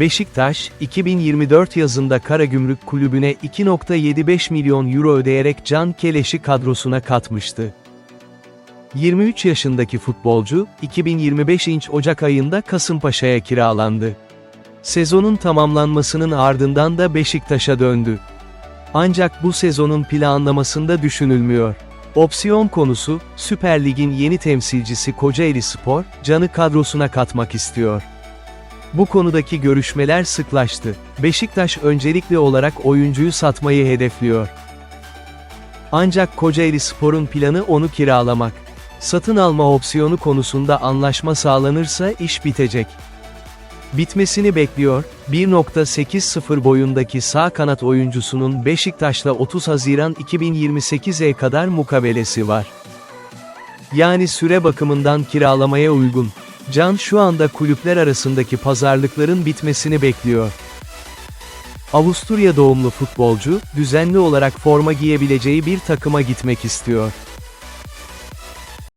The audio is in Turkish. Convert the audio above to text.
Beşiktaş, 2024 yazında Karagümrük Kulübü'ne 2.75 milyon euro ödeyerek Can Keleş'i kadrosuna katmıştı. 23 yaşındaki futbolcu, 2025 inç Ocak ayında Kasımpaşa'ya kiralandı. Sezonun tamamlanmasının ardından da Beşiktaş'a döndü. Ancak bu sezonun planlamasında düşünülmüyor. Opsiyon konusu, Süper Lig'in yeni temsilcisi Kocaeli Spor, Can'ı kadrosuna katmak istiyor. Bu konudaki görüşmeler sıklaştı. Beşiktaş öncelikli olarak oyuncuyu satmayı hedefliyor. Ancak Kocaeli Spor'un planı onu kiralamak. Satın alma opsiyonu konusunda anlaşma sağlanırsa iş bitecek. Bitmesini bekliyor, 1.80 boyundaki sağ kanat oyuncusunun Beşiktaş'la 30 Haziran 2028'e kadar mukabelesi var. Yani süre bakımından kiralamaya uygun. Can şu anda kulüpler arasındaki pazarlıkların bitmesini bekliyor. Avusturya doğumlu futbolcu, düzenli olarak forma giyebileceği bir takıma gitmek istiyor.